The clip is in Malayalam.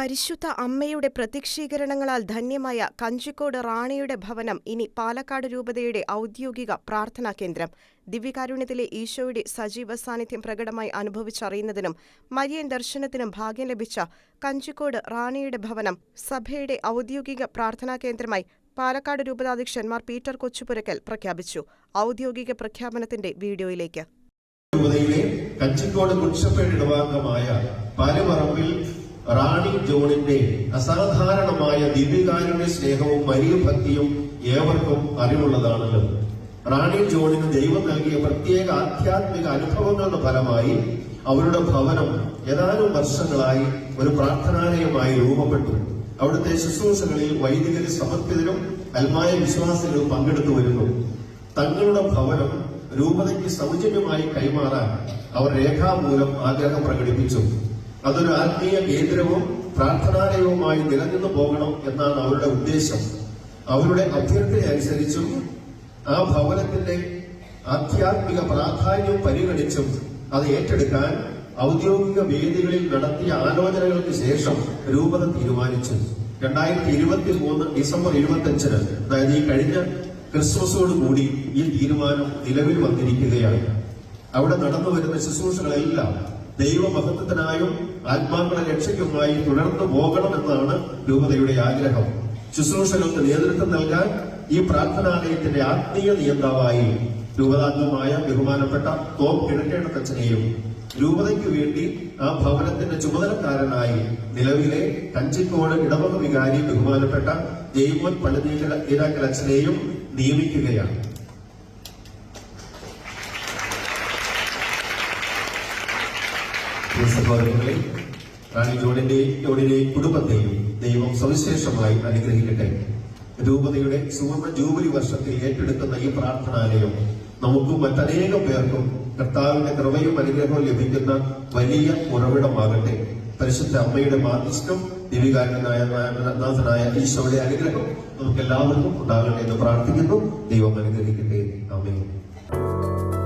പരിശുദ്ധ അമ്മയുടെ പ്രത്യക്ഷീകരണങ്ങളാൽ ധന്യമായ കഞ്ചിക്കോട് റാണിയുടെ ഭവനം ഇനി പാലക്കാട് രൂപതയുടെ ഔദ്യോഗിക പ്രാർത്ഥനാ കേന്ദ്രം. ദിവ്യകാരുണ്യത്തിലെ ഈശോയുടെ സജീവ സാന്നിധ്യം പ്രകടമായി അനുഭവിച്ചറിയുന്നതിനും മരിയൻ ദർശനത്തിനും ഭാഗ്യം ലഭിച്ച കഞ്ചിക്കോട് റാണിയുടെ ഭവനം സഭയുടെ ഔദ്യോഗിക പ്രാർത്ഥനാ കേന്ദ്രമായി പാലക്കാട് രൂപതാധ്യക്ഷൻ മാർ പീറ്റർ കൊച്ചുപുരക്കൽ പ്രഖ്യാപിച്ചു. ഔദ്യോഗിക പ്രഖ്യാപനത്തിന്റെ വീഡിയോയിലേക്ക്. കഞ്ചിക്കോട് മുൻസഭയുടെ പാലമറമ്പിൽ റാണി ജോണിന്റെ അസാധാരണമായ ദിവ്യകാരുണ്യ സ്നേഹവും വലിയ ഭക്തിയും ഏവർക്കും അറിവുള്ളതാണല്ലോ. റാണി ജോണിന് ദൈവം നൽകിയ പ്രത്യേക ആധ്യാത്മിക അനുഭവങ്ങളുടെ ഫലമായി അവരുടെ ഭവനം ഏതാനും വർഷങ്ങളായി ഒരു പ്രാർത്ഥനാലയമായി രൂപപ്പെട്ടു. അവിടുത്തെ ശുശ്രൂഷകളിൽ വൈദികര് സമർപ്പിതരും അൽമായ വിശ്വാസികളും പങ്കെടുത്തു വരുന്നു. തങ്ങളുടെ ഭവനം രൂപതയ്ക്ക് സൗജന്യമായി കൈമാറാൻ അവർ രേഖാമൂലം ആഗ്രഹം പ്രകടിപ്പിച്ചു. അതൊരു ആത്മീയ കേന്ദ്രവും പ്രാർത്ഥനാലയവുമായി നിലനിന്നു പോകണം എന്നാണ് അവരുടെ ഉദ്ദേശം. അവരുടെ അഭ്യർത്ഥന അനുസരിച്ചും ആ ഭവനത്തിന്റെ ആധ്യാത്മിക പ്രാധാന്യം പരിഗണിച്ചും അത് ഏറ്റെടുക്കാൻ ഔദ്യോഗിക വേദികളിൽ നടത്തിയ ആലോചനകൾക്ക് ശേഷം രൂപത തീരുമാനിച്ചു. രണ്ടായിരത്തി ഇരുപത്തി മൂന്ന് ഡിസംബർ ഇരുപത്തിയഞ്ചിന് അതായത് ഈ കഴിഞ്ഞ ക്രിസ്മസോട് കൂടി ഈ തീരുമാനം നിലവിൽ വന്നിരിക്കുകയാണ്. അവിടെ നടന്നു വരുന്ന ശുശ്രൂഷകളെല്ലാം ദൈവമഹത്വത്തിനായും ആത്മാക്കളെ രക്ഷയ്ക്കുമായി തുടർന്നു പോകണമെന്നാണ് രൂപതയുടെ ആഗ്രഹം. ശുശ്രൂഷകൾക്ക് നേതൃത്വം നൽകാൻ ഈ പ്രാർത്ഥനാലയത്തിന്റെ ആത്മീയ നിയന്താവായി രൂപതാംഗമായ ബഹുമാനപ്പെട്ട തോം കിഴക്കേടത്തച്ഛനെയും രൂപതയ്ക്ക് വേണ്ടി ആ ഭവനത്തിന്റെ ചുമതലക്കാരനായി നിലവിലെ കഞ്ചിക്കോട് ഇടവക വികാരി ബഹുമാനപ്പെട്ട ജയ്മോൻ പള്ളിനീരാക്കൽ അച്ഛനെയും നിയമിക്കുകയാണ്. സഹോദരങ്ങളെ റാണി ജോണിന്റെയും ജോണിന്റെയും കുടുംബത്തെയും ദൈവം സവിശേഷമായി അനുഗ്രഹിക്കട്ടെ. രൂപതയുടെ സുവർണ ജൂബിലി വർഷത്തിൽ ഏറ്റെടുക്കുന്ന ഈ പ്രാർത്ഥനാലയം നമുക്കും മറ്റനേകം പേർക്കും കർത്താവിന്റെ കൃപയും അനുഗ്രഹവും ലഭിക്കുന്ന വലിയ ഉറവിടമാകട്ടെ. പരിശുദ്ധ അമ്മയുടെ മാതൃഷ്ടം ദിവികാരനായ നാഥനായ ഈശോയുടെ അനുഗ്രഹം നമുക്ക് എല്ലാവർക്കും ഉണ്ടാകട്ടെ എന്ന് പ്രാർത്ഥിക്കുന്നു. ദൈവം അനുഗ്രഹിക്കട്ടെ. ആമേൻ.